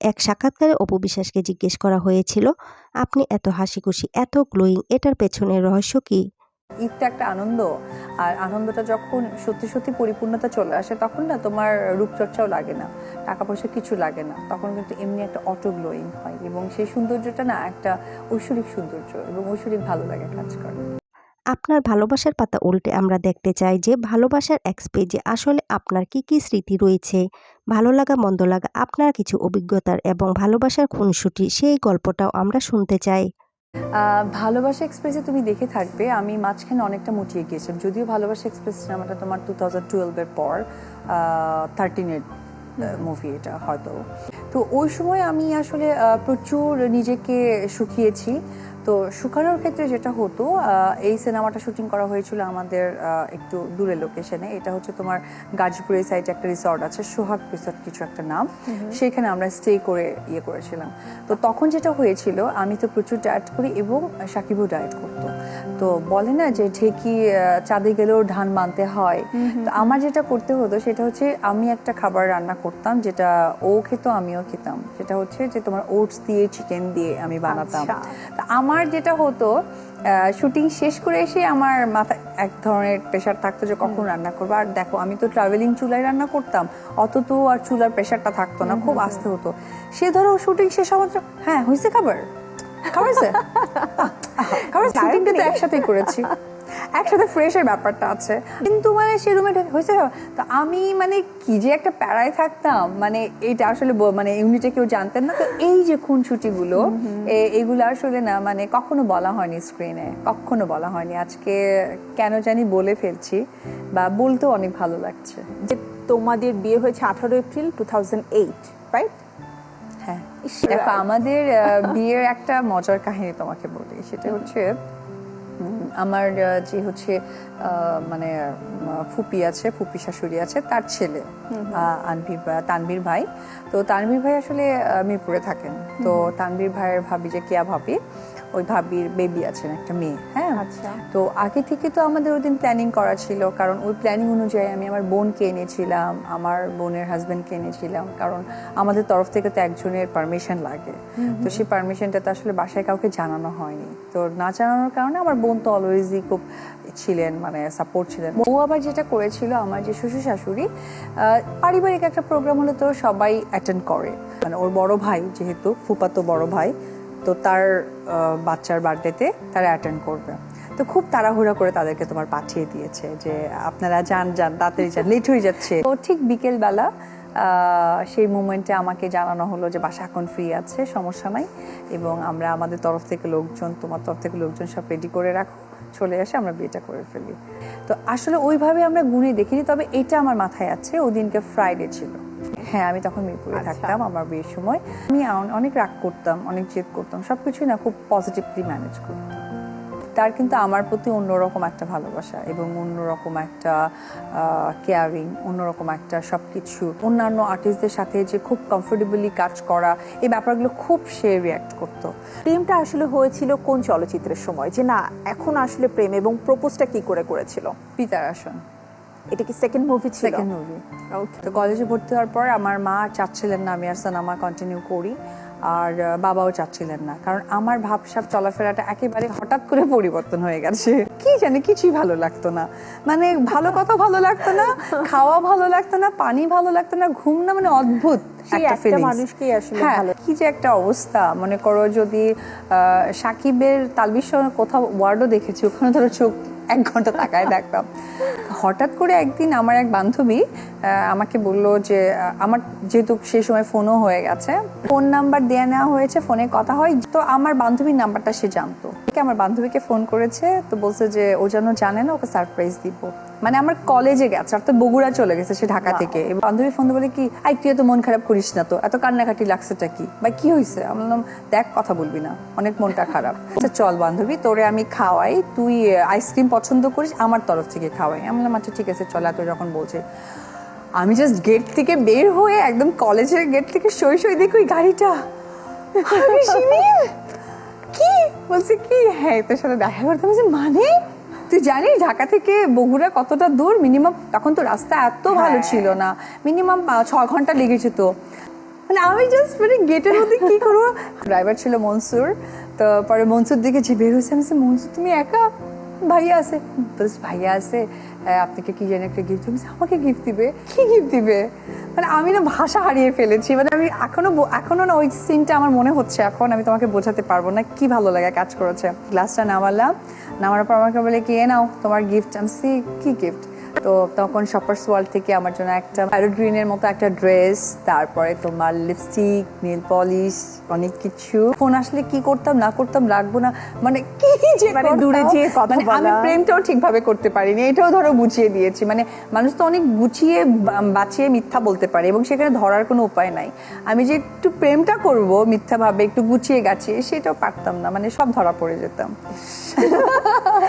এক সাক্ষাৎকারে অপু বিশ্বাসকে জিজ্ঞেস করা হয়েছিল, আপনি এত হাসি খুশি এত গ্লোয়িং এটার পেছনের রহস্য কি? ঈদটা একটা আনন্দ, আর আনন্দটা যখন সত্যি সত্যি পরিপূর্ণতা চলে আসে, তখন না তোমার রূপচর্চাও লাগে না টাকা পয়সা কিছু লাগে না, তখন কিন্তু এমনি একটা অটো গ্লোয়িং হয়, এবং সেই সৌন্দর্যটা না একটা ঐশ্বরিক সৌন্দর্য, এবং ঐশ্বরিক ভালো লাগে কাজ করে আপনার ভালোবাসার পাতা উল্টে আমরা দেখতে চাই যে ভালোবাসার এক্স পেজে আসলে আপনার কি কি স্মৃতি রয়েছে। ভালো লাগা, মন্দ লাগা, আপনার কিছু অভিজ্ঞতার এবং ভালোবাসার খুনসুটি, সেই গল্পটাও আমরা শুনতে চাই। ভালোবাসা এক্সপ্রেসে তুমি দেখে থাকবে, আমি মাঝখানে অনেকটা মুটিয়ে গিয়েছিলাম। যদিও ভালোবাসা এক্সপ্রেস সিনেমাটা তোমার টু থাউজেন্ড টুয়েলভের পর থার্টিনের মুভি এটা হয়তো। তো ওই সময় আমি আসলে প্রচুর নিজেকে শুকিয়েছি। তো শুকানোর ক্ষেত্রে যেটা হতো এই সিনেমাটা শুটিং করা হয়েছিল আমাদের একটু দূরে লোকেশনে এটা হচ্ছে তোমার গাজীপুরের সাইডে একটা রিসর্ট আছে সোহাগ রিসর্ট কিছু একটা নাম। সেখানে আমরা স্টে করে ইয়ে করেছিলাম। তো তখন যেটা হয়েছিল আমি তো প্রচুর ডায়েট করি এবং সাকিবও ডায়েট করতো। তো বলে না যে ঢেকি চাঁদে গেলেও ধান মানতে হয়। তো আমার যেটা করতে হতো সেটা হচ্ছে আমি একটা খাবার রান্না করতাম যেটা ও খেত আমিও খেতাম। সেটা হচ্ছে যে তোমার ওটস দিয়ে চিকেন দিয়ে আমি বানাতাম। আচ্ছা। তা আমার যেটা হতো শুটিং শেষ করে এসে আমার মাথায় এক ধরনের প্রেশার থাকতো যে কখন রান্না করব। আর দেখো আমি তো ট্রাভেলিং চুলায় রান্না করতাম অত তো আর চুলার প্রেশারটা থাকতো না খুব আস্তে হতো। সে ধরো শুটিং শেষ হওয়ার হ্যাঁ হয়েছে খাবার? খাবার খাবার শুটিং কিন্তু একসাথেই করেছি। একসাথে ফ্রেশের ব্যাপারটা আছে। কিন্তু মানে সে রুমে হয়েছে তো? আমি মানে কি যে একটা প্যারায় থাকতাম। মানে এটা আসলে মানে ইউনিটে কেউ জানতেন না। তো এই যে খুনসুটিগুলো এগুলো আসলে না মানে কখনো বলা হয়নি স্ক্রিনে কখনো বলা হয়নি। আজকে কেন জানি বলে ফেলছি বা বলতেও অনেক ভালো লাগছে। যে তোমাদের বিয়ে হয়েছে আঠারো April two thousand eight right দেখো আমাদের বিয়ের একটা মজার কাহিনী তোমাকে বলি। সেটা হচ্ছে আমার যে হচ্ছে মানে ফুপি আছে ফুপি শাশুড়ি আছে তার ছেলে আনভির তানভীর ভাই। তো তানভীর ভাই আসলে মিরপুরে থাকেন। তো তানভীর ভাইয়ের ভাবি যে কেয়া ভাবি? ওই ভাবির বেবি আছেন একটা মেয়ে হ্যাঁ? আচ্ছা। তো আগে থেকে তো আমাদের ওই দিন প্ল্যানিং করা ছিল কারণ ওই প্ল্যানিং অনুযায়ী আমি আমার বোনকে এনেছিলাম আমার বোনের হাজব্যান্ডকে এনেছিলাম কারণ আমাদের তরফ থেকে তো একজনের পারমিশন লাগে। তো সেই পারমিশনটা তো আসলে বাসায় কাউকে জানানো হয়নি। তো না জানানোর কারণে আমার বোন তো অলওয়েজই খুব ছিলেন মানে সাপোর্ট ছিলেন। ও আবার যেটা করেছিল আমার যে শ্বশুর শাশুড়ি পারিবারিক একটা প্রোগ্রাম হলে তো সবাই অ্যাটেন্ড করে। মানে ওর বড় ভাই যেহেতু ফুপাতো বড় ভাই তো তার বাচ্চার বার্থডেতে তারা অ্যাটেন্ড করবে। তো খুব তাড়াহুড়া করে তাদেরকে তোমার পাঠিয়ে দিয়েছে যে, আপনারা যান যান, তাড়াতাড়ি যান লেট হয়ে যাচ্ছে। তো ঠিক বিকেলবেলা সেই মুমেন্টে আমাকে জানানো হলো যে, বাসা এখন ফ্রি আছে, সমস্যা নাই। এবং আমরা আমাদের তরফ থেকে লোকজন, তোমার তরফ থেকে লোকজন সব রেডি করে রাখো, চলে আসে আমরা বিয়েটা করে ফেলি। তো আসলে ওইভাবে আমরা গুনে দেখিনি, তবে এটা আমার মাথায় আছে ওই দিনকে ফ্রাইডে ছিল। হ্যাঁ আমি তখন মিরপুরে আচ্ছা। থাকতাম আমার বিয়ের সময়। আমি অনেক রাগ করতাম অনেক জেদ করতাম সব কিছুই না খুব পজিটিভলি ম্যানেজ করতাম। তার কিন্তু আমার প্রতি অন্যরকম একটা ভালোবাসা এবং অন্যরকম একটা কেয়ারিং অন্যরকম একটা সব কিছু অন্যান্য আর্টিস্টদের সাথে যে খুব কমফোর্টেবলি কাজ করা এই ব্যাপারগুলো খুব সে রিয়াক্ট করতো। প্রেমটা আসলে হয়েছিল কোন চলচ্চিত্রের সময়? যে না এখন আসলে প্রেম এবং প্রপোজটা কি করে করেছিল? পিতার আসন। এটা কি সেকেন্ড মুভি ছিল? Second movie Okay. তো কলেজে ভর্তি হওয়ার পর আমার মা চাচ্ছিলেন না আমি আর সিনেমা কন্টিনিউ করি আর বাবাও চাচ্ছিলেন না। কারণ আমার ভাবসাব চলাফেরাটা একেবারে হঠাৎ করে পরিবর্তন হয়ে গেছে। কি জানি কিছুই ভালো লাগতো না। মানে ভালো কথা ভালো লাগতো না খাওয়া ভালো লাগতো না পানি ভালো লাগতো না ঘুম না মানে অদ্ভুত হ্যাঁ, কি যে একটা অবস্থা। মনে করো যদি আহ, সাকিবের সঙ্গে কোথাও ওয়ার্ডও দেখেছি ওখানে ধরো চোখ এক ঘণ্টা তাকায় দেখতাম। হঠাৎ করে একদিন আমার এক বান্ধবী আমাকে বলল যে আমার যেহেতু সেই সময় ফোনও হয়ে গেছে ফোন নাম্বার দেওয়া নেওয়া হয়েছে ফোনে কথা হয়, তো আমার বান্ধবীর নাম্বারটা সে জানতো। আমার বান্ধবীকে ফোন করেছে, তো বলছে যে, ও যেন জানে না, ওকে সারপ্রাইজ দিব। মানে আমার কলেজে গেছে আর তো বগুড়া চলে গেছে সে ঢাকা থেকে। বান্ধবী ফোন বলে কি আই তুই এত মন খারাপ করিস না তো এত কান্নাকাটি লাগছেটা কি? বা কি হয়েছে আমি বললাম দেখ কথা বলবি না অনেক মনটা খারাপ। আচ্ছা চল বান্ধবী তোরে আমি খাওয়াই তুই আইসক্রিম পছন্দ করিস আমার তরফ থেকে খাওয়াই। আমি বললাম আচ্ছা ঠিক আছে চল এত যখন বলছে। আমি জাস্ট গেট থেকে বের হয়ে একদম কলেজের গেট থেকে সই সই দেখি ওই গাড়িটা। কি? বলছে কি? হ্যাঁ তোর সাথে দেখা করতে বলছে মানে? তুই জানিস ঢাকা থেকে বগুড়া কতটা দূর? মিনিমাম তখন তো রাস্তা এত ভালো ছিল না। মিনিমাম ছ ঘণ্টা লেগেছে তো। মানে আমি জাস্ট মানে গেটের মধ্যে কি করব? ড্রাইভার ছিল মনসুর। তো পরে মনসুর দিকে যে বের হয়েছে আমি মনসুর তুমি একা? ভাইয়া আছে। বস ভাইয়া আছে আপনাকে কি জানি একটা গিফট দিবে? আমাকে গিফট দিবে? কি গিফট দিবে? মানে আমি না ভাষা হারিয়ে ফেলেছি। মানে আমি এখনও এখনও না ওই সিনটা আমার মনে হচ্ছে এখন। আমি তোমাকে বোঝাতে পারব না কি ভালো লাগে কাজ করেছে। গ্লাসটা নামালাম। নামার পর আমাকে বলে, কি এ নাও, তোমার গিফট আমি সি কি গিফট তো তখন শপার্স ওয়ার্ল্ড থেকে আমার জন্য একটা প্যারোট গ্রিনের মতো একটা ড্রেস তারপরে তোমার লিপস্টিক নেল পলিশ অনেক কিছু। ফোন আসলে কি করতাম না করতাম রাখব না মানে কি যে মানে দূরে কথা মানে আমি। প্রেমটাও ঠিকভাবে করতে পারিনি এটাও ধরো বুঝিয়ে দিয়েছি। মানে মানুষ তো অনেক গুছিয়ে বাঁচিয়ে মিথ্যা বলতে পারে এবং সেখানে ধরার কোনো উপায় নাই। আমি যে একটু প্রেমটা করব মিথ্যাভাবে একটু গুছিয়ে গাছিয়ে সেটাও পারতাম না মানে সব ধরা পড়ে যেতাম।